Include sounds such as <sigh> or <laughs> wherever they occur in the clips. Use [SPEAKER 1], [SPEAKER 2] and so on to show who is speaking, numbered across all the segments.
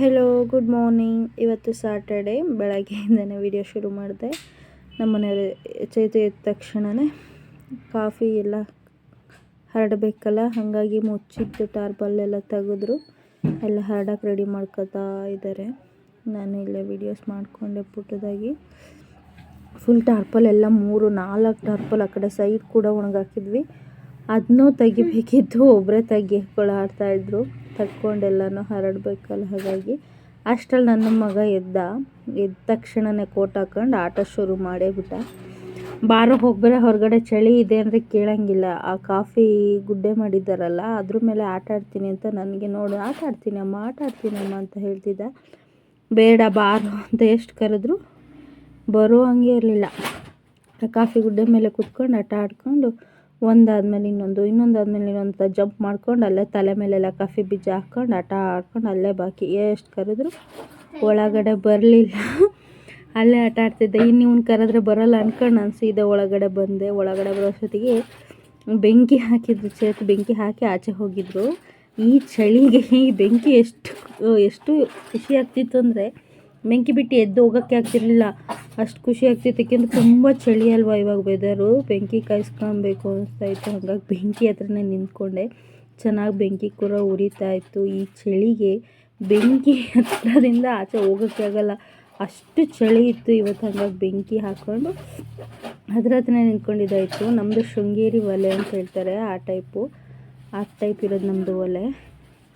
[SPEAKER 1] Hello good morning ಇವತ್ತು Saturday ಬೆಳಗ್ಗೆಯಿಂದನೇ video ಶುರು ಮಾಡಿದೆ. ನಮ್ಮ ಮನೆಯವರು ಚೈತು ಎದ್ದ ತಕ್ಷಣವೇ ಕಾಫಿ ಎಲ್ಲ ಹರಡಬೇಕಲ್ಲ, ಹಾಗಾಗಿ ಮುಚ್ಚಿದ್ದು ಟಾರ್ಪಲ್ಲೆಲ್ಲ ತೆಗೆದ್ರು. ಎಲ್ಲ ಹರಡಕ್ಕೆ ರೆಡಿ ಮಾಡ್ಕೋತಾ ಇದ್ದಾರೆ ನಾನು ಇಲ್ಲೇ ವೀಡಿಯೋಸ್ ಮಾಡಿಕೊಂಡೆ ಪುಟ್ಟದಾಗಿ. ಫುಲ್ ಟಾರ್ಪಲ್ ಎಲ್ಲ ಮೂರು, ನಾಲ್ಕು ಟಾರ್ಪಲ್ ಆ ಕಡೆ ಸೈಡ್ ಕೂಡ ಒಣಗಾಕಿದ್ವಿ. ಅದನ್ನೂ ತೆಗಿಬೇಕಿತ್ತು ಒಬ್ಬರೇ ತೆಗಿಕೊಳ್ಳೋ ಆಡ್ತಾಯಿದ್ರು ತಕ್ಕೊಂಡೆಲ್ಲನೂ ಹರಡಬೇಕಲ್ಲ, ಹಾಗಾಗಿ ಅಷ್ಟರಲ್ಲಿ ನನ್ನ ಮಗ ಎದ್ದ. ಎದ್ದ ತಕ್ಷಣನೇ ಕೋಟ್ ಹಾಕೊಂಡು ಆಟ ಶುರು ಮಾಡೇ ಬಿಟ್ಟ. ಬಾರೋ ಹೋಗ್ಬೇರೆ ಹೊರಗಡೆ ಚಳಿ ಇದೆ ಅಂದರೆ ಕೇಳಂಗಿಲ್ಲ. ಆ ಕಾಫಿ ಗುಡ್ಡೆ ಮಾಡಿದ್ದಾರಲ್ಲ, ಅದ್ರ ಮೇಲೆ ಆಟ ಆಡ್ತೀನಿ ಅಂತ ನನಗೆ ನೋಡು, ಆಟ ಆಡ್ತೀನಿ ಅಮ್ಮ, ಆಟ ಆಡ್ತೀನಿ ಅಮ್ಮ ಅಂತ ಹೇಳ್ತಿದ್ದ. ಬೇಡ, ಬಾರು ಅಂತ ಎಷ್ಟು ಕರೆದ್ರು ಬರೋ ಹಂಗೆ ಇರಲಿಲ್ಲ. ಆ ಕಾಫಿ ಗುಡ್ಡೆ ಮೇಲೆ ಕುತ್ಕೊಂಡು ಆಟ ಆಡ್ಕೊಂಡು ಒಂದಾದ್ಮೇಲೆ ಇನ್ನೊಂದು, ಇನ್ನೊಂದಾದ್ಮೇಲೆ ಇನ್ನೊಂದು ಜಂಪ್ ಮಾಡ್ಕೊಂಡು ಅಲ್ಲೇ ತಲೆ ಮೇಲೆಲ್ಲ ಕಾಫಿ ಬೀಜ ಹಾಕ್ಕೊಂಡು ಆಟ ಆಡ್ಕೊಂಡು ಅಲ್ಲೇ ಬಾಕಿ. ಎಷ್ಟು ಕರೆದ್ರು ಒಳಗಡೆ ಬರಲಿಲ್ಲ. ಅಲ್ಲೇ ಆಟ ಆಡ್ತಿದ್ದೆ. ಇನ್ನು ಇವ್ನು ಕರೆದ್ರೆ ಬರೋಲ್ಲ ಅನ್ಕೊಂಡು ನಾನು ಸೀದಾ ಒಳಗಡೆ ಬಂದೆ. ಒಳಗಡೆ ಬರೋಷ್ಟೊತ್ತಿಗೆ ಬೆಂಕಿ ಹಾಕಿದ್ರು, ಚೇತು ಬೆಂಕಿ ಹಾಕಿ ಆಚೆ ಹೋಗಿದ್ರು. ಈ ಚಳಿಗೆ ಈ ಬೆಂಕಿ ಎಷ್ಟು ಎಷ್ಟು ಖುಷಿ ಆಗ್ತಿತ್ತು ಅಂದರೆ ಬೆಂಕಿ ಬಿಟ್ಟು ಎದ್ದು ಹೋಗೋಕ್ಕೆ ಆಗ್ತಿರ್ಲಿಲ್ಲ. ಅಷ್ಟು ಖುಷಿ ಆಗ್ತಿತ್ತು. ಯಾಕೆಂದ್ರೆ ತುಂಬ ಚಳಿ ಅಲ್ವಾ ಇವಾಗ ವೆದರು ಬೆಂಕಿ ಕಾಯಿಸ್ಕೊಬೇಕು ಅನಿಸ್ತಾ ಇತ್ತು. ಹಾಗಾಗಿ ಬೆಂಕಿ ಹತ್ರನೇ ನಿಂತ್ಕೊಂಡೆ. ಚೆನ್ನಾಗಿ ಬೆಂಕಿ ಕೂಡ ಉರಿತಾ ಇತ್ತು. ಈ ಚಳಿಗೆ ಬೆಂಕಿ ಹತ್ರದಿಂದ ಆಚೆ ಹೋಗೋಕ್ಕೆ ಆಗಲ್ಲ. ಅಷ್ಟು ಚಳಿ ಇತ್ತು. ಇವತ್ತು ಹಂಗಾಗಿ ಬೆಂಕಿ ಹಾಕ್ಕೊಂಡು ಅದ್ರ ಹತ್ರನೇ ನಿಂತ್ಕೊಂಡಿದ್ದಾಯಿತು. ನಮ್ಮದು ಶೃಂಗೇರಿ ಒಲೆ ಅಂತ ಹೇಳ್ತಾರೆ ಆ ಟೈಪು ಆ ಟೈಪ್ ಇರೋದು ನಮ್ಮದು ಒಲೆ.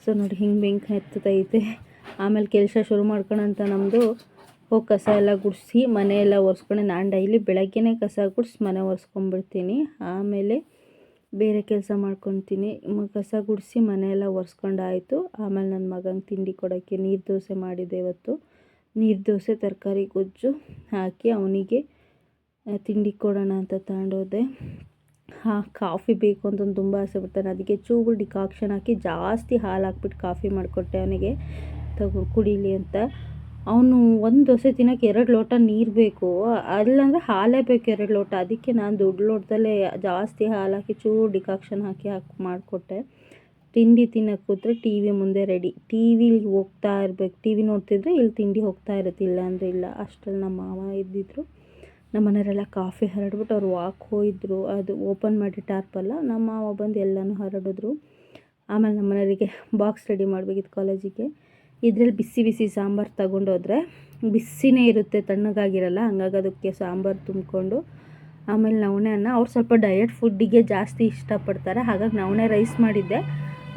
[SPEAKER 1] ಸೊ ನೋಡಿ, ಹಿಂಗೆ ಬೆಂಕಿ ಹತ್ತೈತೆ ಆಮೇಲೆ ಕೆಲಸ ಶುರು ಮಾಡ್ಕೊಳಂತ ನಮ್ಮದು ಹೋಗಿ ಕಸ ಎಲ್ಲ ಗುಡಿಸಿ ಮನೆ ಎಲ್ಲ ಒರೆಸ್ಕೊಂಡು ನಾನು ಡೈಲಿ ಬೆಳಗ್ಗೆನೇ ಕಸ ಗುಡಿಸಿ ಮನೆ ಒರೆಸ್ಕೊಂಡ್ಬಿಡ್ತೀನಿ ಆಮೇಲೆ ಬೇರೆ ಕೆಲಸ ಮಾಡ್ಕೊತೀನಿ. ಕಸ ಗುಡಿಸಿ ಮನೆಯೆಲ್ಲ ಒರೆಸ್ಕೊಂಡಾಯಿತು. ಆಮೇಲೆ ನನ್ನ ಮಗಂಗೆ ತಿಂಡಿ ಕೊಡೋಕ್ಕೆ ನೀರು ದೋಸೆ ಮಾಡಿದೆ ಇವತ್ತು. ನೀರು ದೋಸೆ, ತರಕಾರಿ ಗೊಜ್ಜು ಹಾಕಿ ಅವನಿಗೆ ತಿಂಡಿ ಕೊಡೋಣ ಅಂತ ತಗೊಂಡೋದೆ. ಹಾಂ, ಕಾಫಿ ಬೇಕು ಅಂತಂದು ತುಂಬ ಆಸೆ ಬರ್ತಾನೆ ಅದಕ್ಕೆ ಚೂರು ಡಿಕಾಕ್ಷನ್ ಹಾಕಿ ಜಾಸ್ತಿ ಹಾಲು ಹಾಕ್ಬಿಟ್ಟು ಕಾಫಿ ಮಾಡಿಕೊಟ್ಟೆ ಅವನಿಗೆ. ತಗೊ, ಕುಡೀಲಿ ಅಂತ. ಅವನು ಒಂದು ದೋಸೆ ತಿನ್ನೋಕೆ ಎರಡು ಲೋಟ ನೀರು ಬೇಕು. ಅಲ್ಲಂದರೆ ಹಾಲೇ ಬೇಕು ಎರಡು ಲೋಟ. ಅದಕ್ಕೆ ನಾನು ದೊಡ್ಡ ಲೋಟದಲ್ಲೇ ಜಾಸ್ತಿ ಹಾಲು ಹಾಕಿ ಚೂರು ಡಿಕಾಕ್ಷನ್ ಹಾಕಿ ಹಾಕಿ ಮಾಡಿಕೊಟ್ಟೆ. ತಿಂಡಿ ತಿನ್ನೋಕೆ ಕೂತ್ರೆ ಟಿ ವಿ ಮುಂದೆ ರೆಡಿ. ಟಿ ವಿಲಿ ಹೋಗ್ತಾ ಇರ್ಬೇಕು. ಟಿ ವಿ ನೋಡ್ತಿದ್ರೆ ಇಲ್ಲಿ ತಿಂಡಿ ಹೋಗ್ತಾ ಇರುತ್ತೆ ಅಂದರೆ ಇಲ್ಲ. ಅಷ್ಟರಲ್ಲಿ ನಮ್ಮ ಮಾವ ಇದ್ದಿದ್ರು. ನಮ್ಮ ಮನೆಯವರೆಲ್ಲ ಕಾಫಿ ಹರಡ್ಬಿಟ್ಟು ಅವ್ರು ವಾಕ್ ಹೋಗಿದ್ರು. ಅದು ಓಪನ್ ಮಾಡಿ ಟಾರ್ಪಲ್ಲ ನಮ್ಮ ಮಾವ ಬಂದು ಎಲ್ಲನೂ ಹರಡಿದ್ರು. ಆಮೇಲೆ ನಮ್ಮ ಮನೆಯವರಿಗೆ ಬಾಕ್ಸ್ ರೆಡಿ ಮಾಡಬೇಕಿತ್ತು ಕಾಲೇಜಿಗೆ. ಇದ್ರಲ್ಲಿ ಬಿಸಿ ಬಿಸಿ ಸಾಂಬಾರು ತಗೊಂಡೋದ್ರೆ ಬಿಸಿನೇ ಇರುತ್ತೆ, ತಣ್ಣಗಾಗಿರಲ್ಲ, ಹಂಗಾಗಿ ಅದಕ್ಕೆ ಸಾಂಬಾರು ತುಂಬಿಕೊಂಡು ಆಮೇಲೆ ನವಣೆ ಅನ್ನ. ಅವ್ರು ಸ್ವಲ್ಪ ಡಯಟ್ ಫುಡ್ಡಿಗೆ ಜಾಸ್ತಿ ಇಷ್ಟಪಡ್ತಾರೆ, ಹಾಗಾಗಿ ನವಣೆ ರೈಸ್ ಮಾಡಿದ್ದೆ.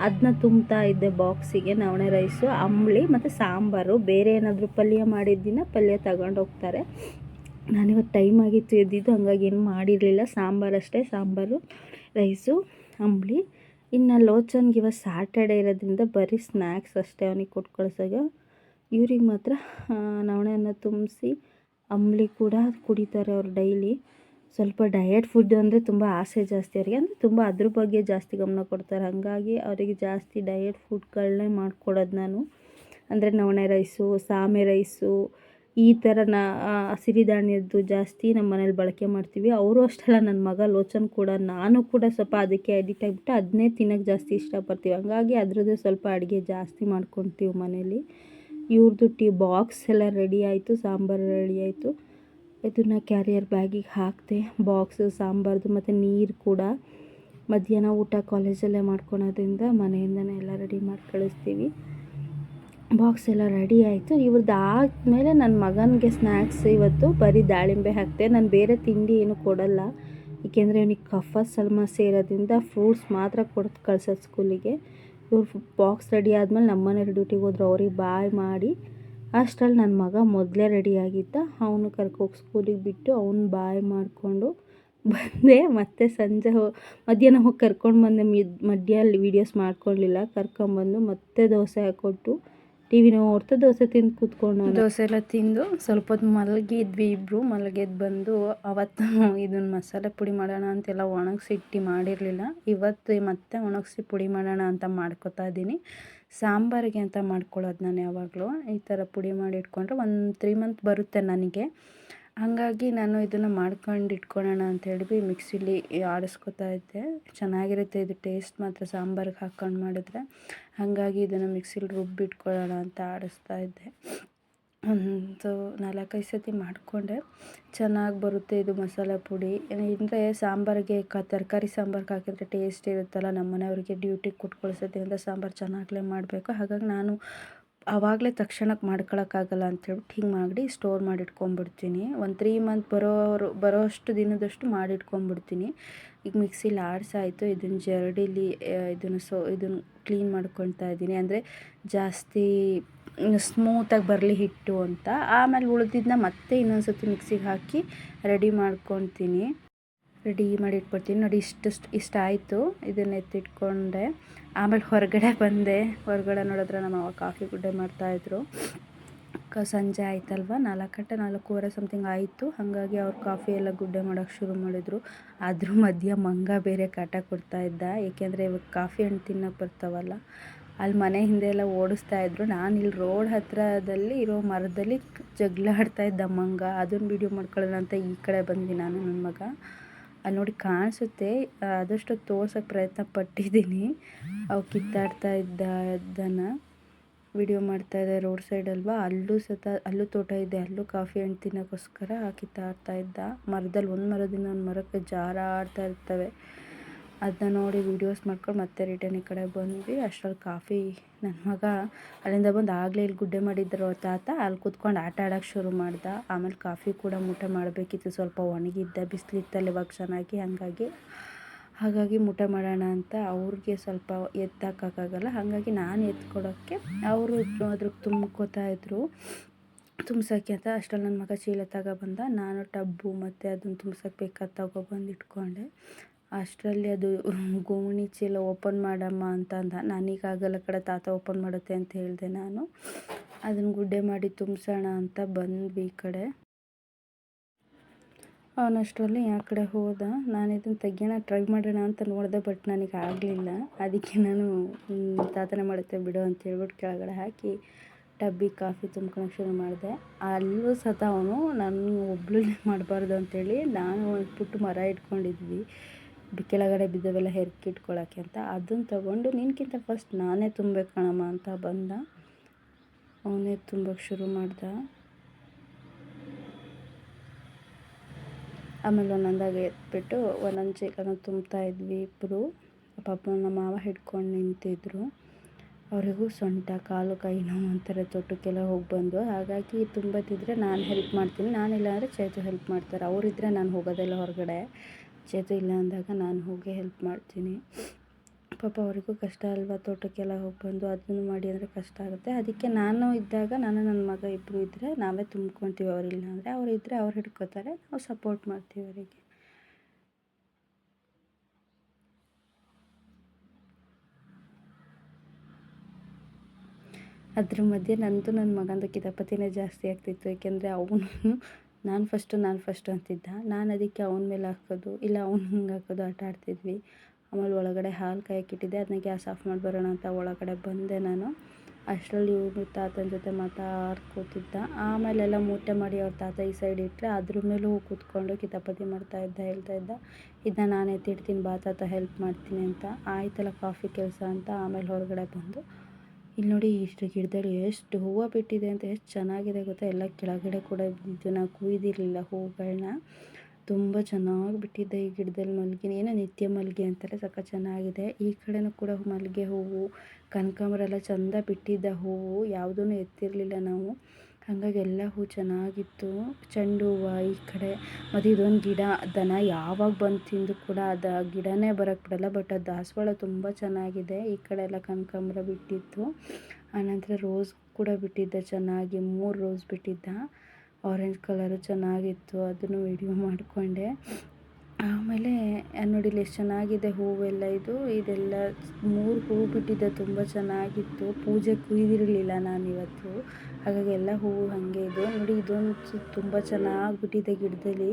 [SPEAKER 1] ಅದನ್ನ ತುಂಬ್ತಾ ಇದ್ದೆ ಬಾಕ್ಸಿಗೆ ನವಣೆ ರೈಸು ಅಂಬಳಿ ಮತ್ತು ಸಾಂಬಾರು. ಬೇರೆ ಏನಾದರೂ ಪಲ್ಯ ಮಾಡಿದ್ದಿನ ಪಲ್ಯ ತಗೊಂಡೋಗ್ತಾರೆ ನಾನಿವತ್ತು ಟೈಮ್ ಆಗಿತ್ತು ಎದ್ದಿದ್ದು, ಹಂಗಾಗಿ ಏನು ಮಾಡಿರಲಿಲ್ಲ. ಸಾಂಬಾರು ಅಷ್ಟೇ, ಸಾಂಬಾರು ರೈಸು ಅಂಬಳಿ ಇನ್ನು ಲೋಚನ್ಗೆ ಇವತ್ತು ಸ್ಯಾಟರ್ಡೇ ಇರೋದ್ರಿಂದ ಬರೀ ಸ್ನ್ಯಾಕ್ಸ್ ಅಷ್ಟೇ ಅವನಿಗೆ ಕೊಟ್ಟು ಕಳ್ಸಾಗ ಇವ್ರಿಗೆ ಮಾತ್ರ ನವಣೆಯನ್ನು ತುಂಬಿಸಿ ಅಂಬ್ಲಿ ಕೂಡ ಕುಡಿತಾರೆ ಅವ್ರು ಡೈಲಿ ಸ್ವಲ್ಪ ಡಯಟ್ ಫುಡ್ ಅಂದರೆ ತುಂಬ ಆಸೆ ಜಾಸ್ತಿ ಅವರಿಗೆ. ಅಂದರೆ ತುಂಬ ಅದ್ರ ಬಗ್ಗೆ ಜಾಸ್ತಿ ಗಮನ ಕೊಡ್ತಾರೆ. ಹಾಗಾಗಿ ಅವರಿಗೆ ಜಾಸ್ತಿ ಡಯಟ್ ಫುಡ್ಗಳನ್ನೇ ಮಾಡಿಕೊಡೋದು ನಾನು. ಅಂದರೆ ನವಣೆ ರೈಸು ಸಾಮೆ ರೈಸು ಈ ಥರ ನಾ ಸಿರಿಧಾನ್ಯದ್ದು ಜಾಸ್ತಿ ನಮ್ಮ ಮನೇಲಿ ಬಳಕೆ ಮಾಡ್ತೀವಿ. ಅವರು ಅಷ್ಟೆಲ್ಲ ನನ್ನ ಮಗ ಲೋಚನ್ ಕೂಡ, ನಾನು ಕೂಡ ಸ್ವಲ್ಪ ಅದಕ್ಕೆ ಅಡಿಕ್ಟ್ ಆಗಿಬಿಟ್ಟು ಅದನ್ನೇ ತಿನ್ನೋಕ್ಕೆ ಜಾಸ್ತಿ ಇಷ್ಟಪಡ್ತೀವಿ. ಹಂಗಾಗಿ ಅದರದ್ದೇ ಸ್ವಲ್ಪ ಅಡುಗೆ ಜಾಸ್ತಿ ಮಾಡ್ಕೊತೀವಿ ಮನೇಲಿ. ಇವ್ರದ್ದು ಟೀ ಬಾಕ್ಸ್ ಎಲ್ಲ ರೆಡಿ ಆಯಿತು, ಸಾಂಬಾರು ರೆಡಿ ಆಯಿತು. ಇದನ್ನು ಕ್ಯಾರಿಯರ್ ಬ್ಯಾಗಿಗೆ ಹಾಕಿದೆ, ಬಾಕ್ಸು, ಸಾಂಬಾರ್ದು ಮತ್ತು ನೀರು ಕೂಡ. ಮಧ್ಯಾಹ್ನ ಊಟ ಕಾಲೇಜಲ್ಲೇ ಮಾಡ್ಕೊಳೋದ್ರಿಂದ ಮನೆಯಿಂದನೇ ಎಲ್ಲ ರೆಡಿ ಮಾಡಿ ಕಳಿಸ್ತೀವಿ ಬಾಕ್ಸ್ ಎಲ್ಲ ರೆಡಿ ಆಯಿತು. ಇವ್ರದ್ದು ಆದಮೇಲೆ ನನ್ನ ಮಗನಿಗೆ ಸ್ನ್ಯಾಕ್ಸ್ ಇವತ್ತು ಬರೀ ದಾಳಿಂಬೆ ಹಾಕ್ತೆ ನಾನು ಬೇರೆ ತಿಂಡಿ ಏನು ಕೊಡಲ್ಲ. ಏಕೆಂದರೆ ಅವನಿಗೆ ಕಫ ಸಲ್ಮ ಸೇರೋದ್ರಿಂದ ಫ್ರೂಟ್ಸ್ ಮಾತ್ರ ಕೊಡ್ತು ಕಳ್ಸೋದು ಸ್ಕೂಲಿಗೆ ಇವ್ರು ಬಾಕ್ಸ್ ರೆಡಿ ಆದಮೇಲೆ ನಮ್ಮನೆ ಡ್ಯೂಟಿಗೆ ಹೋದ್ರು ಅವ್ರಿಗೆ ಬಾಯ್ ಮಾಡಿ. ಅಷ್ಟರಲ್ಲಿ ನನ್ನ ಮಗ ಮೊದಲೇ ರೆಡಿಯಾಗಿದ್ದ ಅವನು ಕರ್ಕೋಗಿ ಸ್ಕೂಲಿಗೆ ಬಿಟ್ಟು ಅವನು ಬಾಯ್ ಮಾಡಿಕೊಂಡು ಬಂದೆ. ಮತ್ತೆ ಸಂಜೆ ಹೋ, ಮಧ್ಯಾಹ್ನ ಹೋಗಿ ಕರ್ಕೊಂಡು ಬಂದೆ. ಮಧ್ಯ ವೀಡಿಯೋಸ್ ಮಾಡ್ಕೊಳ್ಳಿಲ್ಲ ಕರ್ಕೊಂಬಂದು ಮತ್ತೆ ದೋಸೆ ಹಾಕ್ಕೊಟ್ಟು ಟಿ ವಿ ನೋಡ್ತಾ ದೋಸೆ ತಿಂದು ಕೂತ್ಕೊಂಡು ದೋಸೆ ಎಲ್ಲ ತಿಂದು ಸ್ವಲ್ಪ ಹೊತ್ತು ಮಲಗಿದ್ವಿ ಇಬ್ಬರು ಮಲಗಿದ್ದು ಬಂದು ಅವತ್ತು ಇದನ್ನ ಮಸಾಲೆ ಪುಡಿ ಮಾಡೋಣ ಅಂತೆಲ್ಲ ಒಣಗಿಸಿ ಇಟ್ಟು ಮಾಡಿರಲಿಲ್ಲ. ಇವತ್ತು ಮತ್ತೆ ಒಣಗಿಸಿ ಪುಡಿ ಮಾಡೋಣ ಅಂತ ಮಾಡ್ಕೊತಾ ಇದ್ದೀನಿ. ಸಾಂಬಾರಿಗೆ ಅಂತ ಮಾಡ್ಕೊಳ್ಳೋದು ನಾನು ಯಾವಾಗಲೂ. ಈ ಥರ ಪುಡಿ ಮಾಡಿ ಇಟ್ಕೊಂಡ್ರೆ ಒಂದು ತ್ರೀ ಮಂತ್ ಬರುತ್ತೆ ನನಗೆ. ಹಾಗಾಗಿ ನಾನು ಇದನ್ನು ಮಾಡ್ಕೊಂಡು ಇಟ್ಕೊಳ್ಳೋಣ ಅಂತ ಹೇಳಿ ಮಿಕ್ಸಿಲಿ ಆಡಿಸ್ಕೊತಾ ಇದ್ದೆ. ಚೆನ್ನಾಗಿರುತ್ತೆ ಇದು ಟೇಸ್ಟ್ ಮಾತ್ರ ಸಾಂಬಾರಿಗೆ ಹಾಕ್ಕೊಂಡು ಮಾಡಿದ್ರೆ. ಹಾಗಾಗಿ ಇದನ್ನು ಮಿಕ್ಸಿಲಿ ರುಬ್ಬಿಟ್ಕೊಳ್ಳೋಣ ಅಂತ ಆಡಿಸ್ತಾ ಇದ್ದೆ. ಒಂದು ನಾಲ್ಕೈದು ಸತಿ ಮಾಡಿಕೊಂಡೆ. ಚೆನ್ನಾಗಿ ಬರುತ್ತೆ ಇದು ಮಸಾಲೆ ಪುಡಿ. ಅಂದರೆ ಸಾಂಬಾರಿಗೆ ಕ, ತರಕಾರಿ ಸಾಂಬಾರ್ಗೆ ಹಾಕಿದ್ರೆ ಟೇಸ್ಟ್ ಇರುತ್ತಲ್ಲ ನಮ್ಮ ಮನೆಯವ್ರಿಗೆ ಡ್ಯೂಟಿಗೆ ಕೊಟ್ಟು ಕಳಿಸೋದ್ರಿಂದ ಸಾಂಬಾರು ಚೆನ್ನಾಗಲೇ ಮಾಡಬೇಕು. ಹಾಗಾಗಿ ನಾನು ಆವಾಗಲೇ ತಕ್ಷಣಕ್ಕೆ ಮಾಡ್ಕೊಳಕ್ಕಾಗಲ್ಲ ಅಂತೇಳ್ಬಿಟ್ಟು ಹಿಂಗೆ ಮಾಡಿ ಸ್ಟೋರ್ ಮಾಡಿ ಇಟ್ಕೊಂಡ್ಬಿಡ್ತೀನಿ ಒಂದು ತ್ರೀ ಮಂತ್ ಬರೋರು, ಬರೋಷ್ಟು ದಿನದಷ್ಟು ಮಾಡಿ ಈಗ ಮಿಕ್ಸಿಲಿ ಆಡಿಸಾಯ್ತು ಇದನ್ನು ಜರಡಿಲಿ ಇದನ್ನು ಸೊ ಇದನ್ನು ಕ್ಲೀನ್ ಮಾಡ್ಕೊಳ್ತಾ ಇದ್ದೀನಿ. ಅಂದರೆ ಜಾಸ್ತಿ ಸ್ಮೂತಾಗಿ ಬರಲಿ ಹಿಟ್ಟು ಅಂತ. ಆಮೇಲೆ ಉಳಿದಿದ್ದನ್ನ ಮತ್ತೆ ಇನ್ನೊಂದು ಸರ್ತಿ ಮಿಕ್ಸಿಗೆ ಹಾಕಿ ರೆಡಿ ಮಾಡ್ಕೊತೀನಿ ರೆಡಿ ಮಾಡಿ ಇಟ್ಬಿಡ್ತೀನಿ. ನೋಡಿ ಇಷ್ಟು ಇಷ್ಟ ಆಯಿತು. ಇದನ್ನ ಎತ್ತಿಟ್ಕೊಂಡೆ. ಆಮೇಲೆ ಹೊರಗಡೆ ಬಂದೆ. ಹೊರಗಡೆ ನೋಡಿದ್ರೆ ನಮ್ಮ ಕಾಫಿ ಗುಡ್ಡೆ ಮಾಡ್ತಾಯಿದ್ರು ಕ, ಸಂಜೆ ಆಯ್ತಲ್ವ? ನಾಲ್ಕು ಗಂಟೆ ನಾಲ್ಕೂವರೆ ಸಮಥಿಂಗ್ ಆಯಿತು. ಹಾಗಾಗಿ ಅವ್ರು ಕಾಫಿ ಎಲ್ಲ ಗುಡ್ಡೆ ಮಾಡೋಕ್ಕೆ ಶುರು ಮಾಡಿದ್ರು. ಅದ್ರ ಮಧ್ಯ ಮಂಗ ಬೇರೆ ಕಾಟ ಕೊಡ್ತಾ ಇದ್ದ. ಏಕೆಂದರೆ ಇವಾಗ ಕಾಫಿ ಹಣ್ಣು ತಿನ್ನೋಕೆ ಬರ್ತಾವಲ್ಲ. ಅಲ್ಲಿ ಮನೆ ಹಿಂದೆ ಎಲ್ಲ ಓಡಿಸ್ತಾ ಇದ್ರು. ನಾನು ಇಲ್ಲಿ ರೋಡ್ ಹತ್ತಿರದಲ್ಲಿ ಇರೋ ಮರದಲ್ಲಿ ಜಗಳ ಆಡ್ತಾ ಇದ್ದ ಮಂಗ. ಅದನ್ನು ವೀಡಿಯೋ ಮಾಡ್ಕೊಳ್ಳೋಣ ಅಂತ ಈ ಕಡೆ ಬಂದ್ವಿ ನಾನು ನನ್ನ ಮಗ. ಅಲ್ಲಿ ನೋಡಿ ಕಾಣಿಸುತ್ತೆ. ಆದಷ್ಟು ತೋರ್ಸೋಕ್ಕೆ ಪ್ರಯತ್ನ ಪಟ್ಟಿದ್ದೀನಿ. ಅವು ಕಿತ್ತಾಡ್ತಾ ಇದ್ದನ ವಿಡಿಯೋ ಮಾಡ್ತಾ ಇದ್ದಾರೆ ರೋಡ್ ಸೈಡ್ ಅಲ್ವಾ, ಅಲ್ಲೂ ಸತ, ಅಲ್ಲೂ ತೋಟ ಇದೆ, ಅಲ್ಲೂ ಕಾಫಿ ಹಣ್ಣು ತಿನ್ನೋಕ್ಕೋಸ್ಕರ ಕಿತ್ತಾಡ್ತಾ ಇದ್ದ. ಮರದಲ್ಲಿ ಒಂದು ಮರದಿಂದ ಒಂದು ಮರಕ್ಕೆ ಜಾರಾಡ್ತಾ ಇರ್ತವೆ. ಅದನ್ನ ನೋಡಿ ವೀಡಿಯೋಸ್ ಮಾಡ್ಕೊಂಡು ಮತ್ತೆ ರಿಟರ್ನ್ ಈ ಕಡೆ ಬಂದ್ವಿ. ಅಷ್ಟ್ರಲ್ಲಿ ಕಾಫಿ ನನ್ನ ಮಗ ಅಲ್ಲಿಂದ ಬಂದು ಆಗಲೇ ಇಲ್ಲಿ ಗುಡ್ಡೆ ಮಾಡಿದ್ರು ತಾತ. ಅಲ್ಲಿ ಕೂತ್ಕೊಂಡು ಆಟ ಆಡೋಕ್ಕೆ ಶುರು ಮಾಡ್ದ. ಆಮೇಲೆ ಕಾಫಿ ಕೂಡ ಮೂಟೆ ಮಾಡಬೇಕಿತ್ತು. ಸ್ವಲ್ಪ ಒಣಗಿದ್ದ, ಬಿಸಿಲಿತ್ತಲ್ಲ ಇವಾಗ ಚೆನ್ನಾಗಿ. ಹಾಗಾಗಿ ಹಾಗಾಗಿ ಮೂಟೆ ಮಾಡೋಣ ಅಂತ ಅವ್ರಿಗೆ ಸ್ವಲ್ಪ ಎತ್ತಾಕೋಕ್ಕಾಗಲ್ಲ ಹಾಗಾಗಿ ನಾನು ಎತ್ಕೊಡೋಕ್ಕೆ ಅವರು ಅದ್ರಿಗೆ ತುಂಬ್ಕೋತಾ ಇದ್ರು. ತುಂಬ್ಸೋಕ್ಕೆ ಅಂತ ಅಷ್ಟರಲ್ಲಿ ನನ್ನ ಮಗ ಚೀಲ ತಗೊಬಂದ ನಾನು ಟಬ್ಬು ಮತ್ತು ಅದನ್ನು ತುಂಬ್ಸೋಕ್ಕೆ ಬೇಕಾದ ತಗೊಬಂದು ಇಟ್ಕೊಂಡೆ. ಅಷ್ಟರಲ್ಲಿ ಅದು <laughs> ಗೋಣಿ ಚೀಲ ಓಪನ್ ಮಾಡಮ್ಮ ಅಂತ ಅಂದ. ನನಗೆ ಆಗಲ್ಲ ಕಡೆ ತಾತ ಓಪನ್ ಮಾಡುತ್ತೆ ಅಂತ ಹೇಳಿದೆ ನಾನು. ಅದನ್ನು ಗುಡ್ಡೆ ಮಾಡಿ ತುಂಬಿಸೋಣ ಅಂತ ಬಂದ್ವಿ ಈ ಕಡೆ. ಅವನಷ್ಟರಲ್ಲಿ ಆ ಕಡೆ ಹೋದ. ನಾನು ಇದನ್ನು ತೆಗಿಯೋಣ ಟ್ರೈ ಮಾಡೋಣ ಅಂತ ನೋಡಿದೆ ಬಟ್ ನನಗೆ ಆಗಲಿಲ್ಲ. ಅದಕ್ಕೆ ನಾನು ತಾತನೇ ಮಾಡುತ್ತೆ ಬಿಡು ಅಂತ ಹೇಳ್ಬಿಟ್ಟು ಕೆಳಗಡೆ ಹಾಕಿ ಡಬ್ಬಿ, ಕಾಫಿ ತುಂಬ್ಕೊಳಕ್ಕೆ ಶುರು ಮಾಡಿದೆ. ಅಲ್ಲೂ ಸತ ಅವನು, ನಾನು ಒಬ್ಳು ಮಾಡಬಾರ್ದು ಅಂತೇಳಿ ನಾನು ಒಂದು ಪುಟ್ಟು ಮರ ಇಟ್ಕೊಂಡಿದ್ವಿ. ಕೆಳಗಡೆ ಬಿದ್ದವೆಲ್ಲ ಕಿಟ್ಕೊಳಕ್ಕೆ ಅಂತ ಅದನ್ನು ತಗೊಂಡು ನಿನ್ಕಿಂತ ಫಸ್ಟ್ ನಾನೇ ತುಂಬಬೇಕು ಕಣಮ್ಮ ಅಂತ ಬಂದ. ಅವನೇ ತುಂಬಕ್ಕೆ ಶುರು ಮಾಡ್ದ. ಆಮೇಲೆ ಒಂದೊಂದಾಗಿ ಎತ್ಬಿಟ್ಟು ಒಂದೊಂದು ಚೀಲನ ತುಂಬ್ತಾ ಇದ್ವಿ ಇಬ್ಬರು ಪಾಪ ನಮ್ಮ ಮಾವ ಹಿಡ್ಕೊಂಡು ನಿಂತಿದ್ರು. ಅವರಿಗೂ ಸೊಂಟ, ಕಾಲು, ಕೈ, ನೋವು ಅಂತಾರೆ ತೋಟಕ್ಕೆಲ್ಲ ಹೋಗಿ ಬಂದು. ಹಾಗಾಗಿ ತುಂಬದಿದ್ದರೆ ನಾನು ಹೆಲ್ಪ್ ಮಾಡ್ತೀನಿ. ನಾನಿಲ್ಲ ಅಂದರೆ ಚೈತು ಹೆಲ್ಪ್ ಮಾಡ್ತಾರೆ. ಅವರಿದ್ದರೆ ನಾನು ಹೋಗೋದೆಲ್ಲ ಹೊರಗಡೆ. ಚೇತು ಇಲ್ಲ ಅಂದಾಗ ನಾನು ಹೋಗಿ ಹೆಲ್ಪ್ ಮಾಡ್ತೀನಿ. ಪಾಪ ಅವರಿಗೂ ಕಷ್ಟ ಅಲ್ವಾ ತೋಟಕ್ಕೆಲ್ಲ ಹೋಗಿ ಬಂದು ಅದನ್ನು ಮಾಡಿ ಅಂದರೆ ಕಷ್ಟ ಆಗುತ್ತೆ. ಅದಕ್ಕೆ ನಾನು ಇದ್ದಾಗ ನಾನು ನನ್ನ ಮಗ ಇಬ್ಬರು ಇದ್ದರೆ ನಾವೇ ತುಂಬ್ಕೊತೀವಿ ಅವರಿಲ್ಲ ಅಂದರೆ ಅವ್ರು ಇದ್ದರೆ ಅವ್ರು ಹಿಡ್ಕೋತಾರೆ, ನಾವು ಸಪೋರ್ಟ್ ಮಾಡ್ತೀವಿ ಅವರಿಗೆ. ಅದ್ರ ಮಧ್ಯೆ ನಂದು ನನ್ನ ಮಗಂದು ಕಿತಾಪತಿನೇ ಜಾಸ್ತಿ ಆಗ್ತಿತ್ತು, ಏಕೆಂದರೆ ಅವನು ನಾನು ಫಸ್ಟು ನಾನು ಫಸ್ಟು ಅಂತಿದ್ದ. ನಾನು ಅದಕ್ಕೆ ಅವನ ಮೇಲೆ ಹಾಕೋದು, ಇಲ್ಲ ಅವ್ನು ಹಿಂಗೆ ಹಾಕೋದು ಆಟ ಆಡ್ತಿದ್ವಿ. ಆಮೇಲೆ ಒಳಗಡೆ ಹಾಲು ಕಾಯಕ್ಕಿಟ್ಟಿದ್ದೆ. ಅದನ್ನ ಗ್ಯಾಸ್ ಆಫ್ ಮಾಡಿ ಬರೋಣ ಅಂತ ಒಳಗಡೆ ಬಂದೆ ನಾನು. ಅಷ್ಟರಲ್ಲಿ ಇವನು ತಾತನ ಜೊತೆ ಮಾತಾಡ್ಕೋತಿದ್ದ. ಆಮೇಲೆಲ್ಲ ಮೂಟೆ ಮಾಡಿ ಅವ್ರ ತಾತ ಈ ಸೈಡ್ ಇಟ್ಟರೆ ಅದ್ರ ಮೇಲೂ ಕೂತ್ಕೊಂಡು ಕಿತಾಪತಿ ಮಾಡ್ತಾ ಇದ್ದ, ಹೇಳ್ತಾ ಇದ್ದ. ಇದನ್ನ ನಾನು ಎತ್ತಿಡ್ತೀನಿ, ಬಾ ತಾತ ಹೆಲ್ಪ್ ಮಾಡ್ತೀನಿ ಅಂತ. ಆಯ್ತಲ್ಲ, ಕಾಫಿ ಕೆಲಸ ಅಂತ ಆಮೇಲೆ ಹೊರಗಡೆ ಬಂದು ಇಲ್ಲಿ ನೋಡಿ ಇಷ್ಟು ಗಿಡದಲ್ಲಿ ಎಷ್ಟು ಹೂವು ಬಿಟ್ಟಿದೆ ಅಂತ ಎಷ್ಟು ಚೆನ್ನಾಗಿದೆ ಗೊತ್ತಾ? ಎಲ್ಲ ಕೆಳಗಡೆ ಕೂಡ ಇದನ್ನು ಕುಯ್ದಿರಲಿಲ್ಲ ಹೂಗಳನ್ನ. ತುಂಬ ಚೆನ್ನಾಗಿ ಬಿಟ್ಟಿದೆ ಈ ಗಿಡದಲ್ಲಿ ಮಲ್ಲಿಗೆ ಏನೋ ನಿತ್ಯ ಮಲ್ಲಿಗೆ ಅಂತಾರೆ ಸಕ್ಕ ಚೆನ್ನಾಗಿದೆ. ಈ ಕಡೆನೂ ಕೂಡ ಮಲ್ಲಿಗೆ ಹೂವು, ಕನಕಾಂಬರ ಎಲ್ಲ ಚೆಂದ ಬಿಟ್ಟಿದ್ದ ಹೂವು ಯಾವುದೂ ಎತ್ತಿರಲಿಲ್ಲ ನಾವು. ಹಾಗಾಗಿ ಎಲ್ಲ ಹೂ ಚೆನ್ನಾಗಿತ್ತು. ಚೆಂಡು ಹೂವು ಈ ಕಡೆ. ಮತ್ತು ಇದೊಂದು ಗಿಡ, ದನ ಯಾವಾಗ ಬಂದು ತಿಂದು ಕೂಡ ಅದು ಗಿಡನೇ ಬರೋಕ್ಕೆ ಬಿಡಲ್ಲ ಬಟ್ ಅದು ದಾಸವಾಳ ತುಂಬ ಚೆನ್ನಾಗಿದೆ. ಈ ಕಡೆ ಎಲ್ಲ ಕನಕಾಂಬರ ಬಿಟ್ಟಿತ್ತು. ಆನಂತರ ರೋಸ್ ಕೂಡ ಬಿಟ್ಟಿದ್ದ, ಚೆನ್ನಾಗಿ ಮೂರು ರೋಸ್ ಬಿಟ್ಟಿದ್ದ. ಆರೆಂಜ್ ಕಲರು ಚೆನ್ನಾಗಿತ್ತು, ಅದನ್ನು ವಿಡಿಯೋ ಮಾಡಿಕೊಂಡೆ. ಆಮೇಲೆ ನೋಡಿ ಇಲ್ಲಿ ಎಷ್ಟು ಚೆನ್ನಾಗಿದೆ ಹೂವೆಲ್ಲ ಇದು. ಇದೆಲ್ಲ ಮೂರು ಹೂವು ಬಿಟ್ಟಿದೆ, ತುಂಬ ಚೆನ್ನಾಗಿತ್ತು. ಪೂಜೆ ಕುಯ್ದಿರಲಿಲ್ಲ ನಾನು ಇವತ್ತು ಹಾಗಾಗಿ ಎಲ್ಲ ಹೂವು ಹಾಗೆ ಇದು. ನೋಡಿ, ಇದೊಂದು ತುಂಬ ಚೆನ್ನಾಗಿ ಬಿಟ್ಟಿದೆ ಗಿಡದಲ್ಲಿ.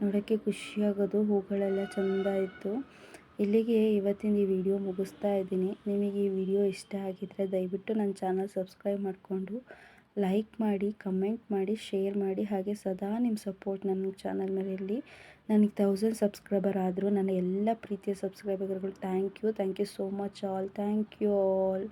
[SPEAKER 1] ನೋಡೋಕ್ಕೆ ಖುಷಿಯಾಗೋದು ಹೂಗಳೆಲ್ಲ ಚೆಂದ ಇತ್ತು. ಇಲ್ಲಿಗೆ ಇವತ್ತಿನ ಈ ವಿಡಿಯೋ ಮುಗಿಸ್ತಾ ಇದ್ದೀನಿ. ನಿಮಗೆ ಈ ವಿಡಿಯೋ ಇಷ್ಟ ಆಗಿದ್ದರೆ ದಯವಿಟ್ಟು ನನ್ನ ಚಾನಲ್ ಸಬ್ಸ್ಕ್ರೈಬ್ ಮಾಡಿಕೊಂಡು ಲೈಕ್ ಮಾಡಿ, ಕಮೆಂಟ್ ಮಾಡಿ, ಶೇರ್ ಮಾಡಿ, ಹಾಗೆ ಸದಾ ನಿಮ್ಮ ಸಪೋರ್ಟ್ ನನ್ನ ಚಾನಲ್ ಮೇಲೆ ಇರಲಿ. ನನಗೆ ತೌಸಂಡ್ ಸಬ್ಸ್ಕ್ರೈಬರ್ ಆದರೂ ನನ್ನ ಎಲ್ಲ ಪ್ರೀತಿಯ ಸಬ್ಸ್ಕ್ರೈಬರ್ಗಳು thank you thank you so much all thank you all